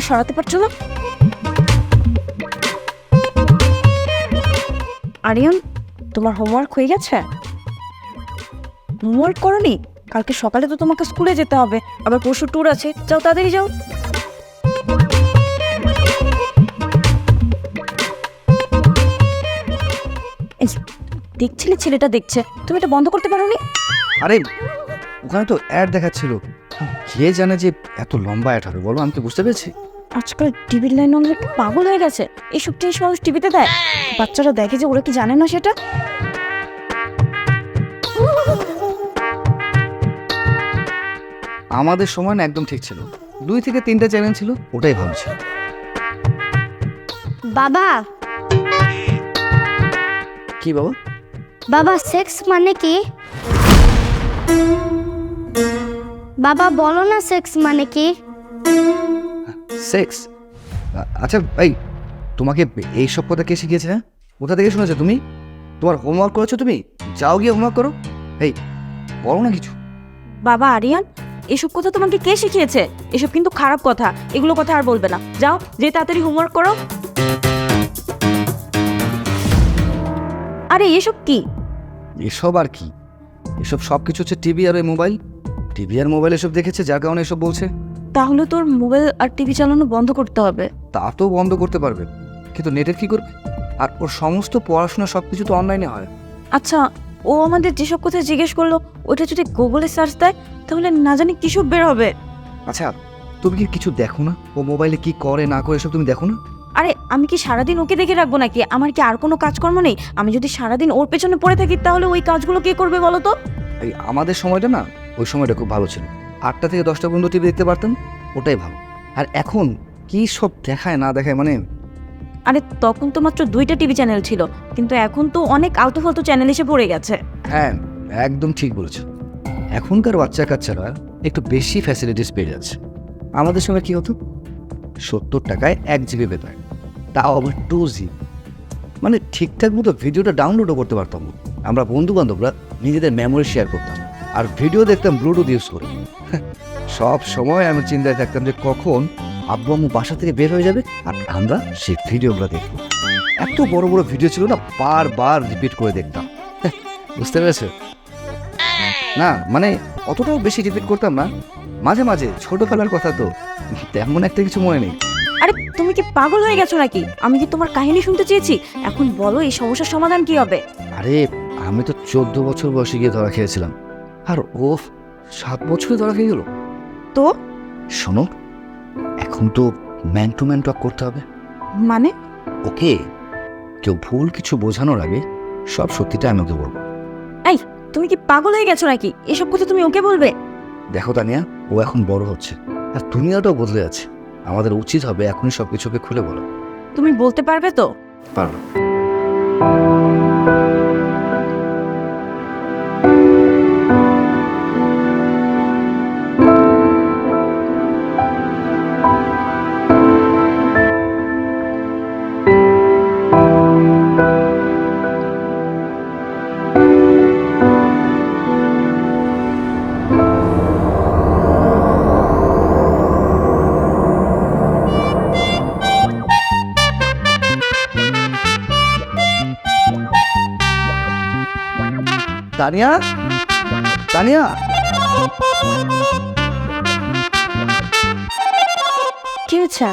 সরাতে পারছ না? আরিয়ান, তোমার হোমওয়ার্ক হয়ে গেছে? হোমওয়ার্ক করনি? কালকে সকালে তো তোমাকে স্কুলে যেতে হবে। আবার পরশু ট্যুর আছে। যাও তাড়াতাড়ি যাও। দেখছিলে ছেলেটা দেখছে? তুমি এটা বন্ধ করতে পারোনি? আরে ওখানে তো অ্যাড দেখাচ্ছিল। কে জানে যে এত লম্বা অ্যাড হবে বলো আমি তো বুঝতে পেরেছি? আজকাল টিভির লাইন অনেক পাগল হয়ে গেছে। এইসব জিনিস মানুষ টিভিতে দেয়। বাচ্চারা দেখে যে ওরা কি জানে না সেটা? আমাদের সময় না একদম ঠিক ছিল। দুই থেকে তিনটা চ্যানেল ছিল ওটাই ভালো ছিল। বাবা। কি বাবা? বাবা সেক্স মানে কি? বাবা বলো না সেক্স মানে কি? সেক্স আচ্ছা এই তোমাকে এই সব কথা কে শিখিয়েছে হ্যাঁ? কোথা থেকে শুনেছো তুমি? তোমার হোমওয়ার্ক করেছ তুমি? যাও গিয়ে হোমওয়ার্ক করো। এই বলো না কিছু। বাবা আরিয়ান এসব কথা তোমাকে কে শিখিয়েছে? এসব কিন্তু খারাপ কথা এগুলো কথা আর বলবে না। যাও যে তাড়াতাড়ি হোমওয়ার্ক করো। আরে এসব কি? এসব আর কি? এসব সব কিছু হচ্ছে টিভি আর ওই মোবাইল। টিভি আর মোবাইল এসব দেখেছে? যার কারণে এসব বলছে? তাহলে তোর মোবাইল আর টিভি চালানো বন্ধ করতে হবে। তা তো বন্ধ করতে পারবে। কিন্তু নেটের কি করবে? আর ওর সমস্ত পড়াশোনা সব কিছু তো অনলাইনে হয়। আচ্ছা ও আমাদের যেসব কথা জিজ্ঞেস করল ওটা যদি গুগলে সার্চ দেয় তাহলে না জানি কিসব বের হবে। আচ্ছা তুমি কি কিছু দেখো না? ও মোবাইলে কি করে না করে এসব তুমি দেখো না? আরে আমি কি সারাদিন ওকে দেখে রাখব নাকি? আমার কি আর কোনো কাজকর্ম নেই? আমি যদি সারাদিন ওর পেছনে পড়ে থাকি তাহলে ওই কাজগুলো কে করবে বলো তো? এই আমাদের সময়টা না ওই সময়টা খুব ভালো ছিল। আটটা থেকে দশটা পর্যন্ত টিভি দেখতে পারতাম ওটাই ভালো। আর এখন কি সব দেখায় না দেখায় মানে আরে তখন তো মাত্র দুইটা টিভি চ্যানেল ছিল কিন্তু এখন তো অনেক আলতু ফালতু চ্যানেল এসে পড়ে গেছে। হ্যাঁ একদম ঠিক বলেছ। এখনকার বাচ্চা কাচ্চারা একটু বেশি ফ্যাসিলিটিস পেয়ে যাচ্ছে। আমাদের সময় কি হতো? সত্তর টাকায় এক জিবি পেতাম তাও আবার টু জিবি মানে ঠিকঠাক মতো ভিডিওটা ডাউনলোডও করতে পারতাম আমরা বন্ধু বান্ধবরা নিজেদের মেমোরি শেয়ার করতাম। আর ভিডিও দেখতাম ব্লুটুথ ইউজ করে। সব সময় আমি চিন্তায় থাকতাম যে কখন আব্বু আম্মু বাসা থেকে বের হয়ে যাবে আর আমরা সেই ভিডিওগুলো দেখব। এত বড় বড় ভিডিও ছিল না বারবার রিপিট করে দেখতাম। বুঝতে পেরেছ? না মানে অতটাও বেশি রিপিট করতাম না। মাঝে মাঝে ছোটবেলার কথা তো তেমন একটা কিছু মনে নেই। আরে তুমি কি পাগল হয়ে গেছো নাকি? আমি কি তোমার কাহিনী শুনতে চেয়েছি? এখন বলো এই সমস্যার সমাধান কি হবে? আরে আমি তো চোদ্দ বছর বয়সে গিয়ে ধরা খেয়েছিলাম। আর ও সাত বছরে ধরা খেয়ে গেল। তো? শোনো এখন তো ম্যান টু ম্যান টক করতে হবে। মানে? ওকে কেউ ভুল কিছু বোঝানোর আগে সব সত্যিটা আমি ওকে বলব। এই তুমি কি পাগল হয়ে গেছো নাকি? এসব কথা তুমি ওকে বলবে? দেখো তানিয়া ও এখন বড় হচ্ছে। আর তুমি দুনিয়াটাও বদলে যাচ্ছে। আমাদের উচিত হবে এখনই সব কিছুকে খুলে বলো। তুমি বলতে পারবে তো? পারব। তানিয়া তানিয়া কি হচ্ছে?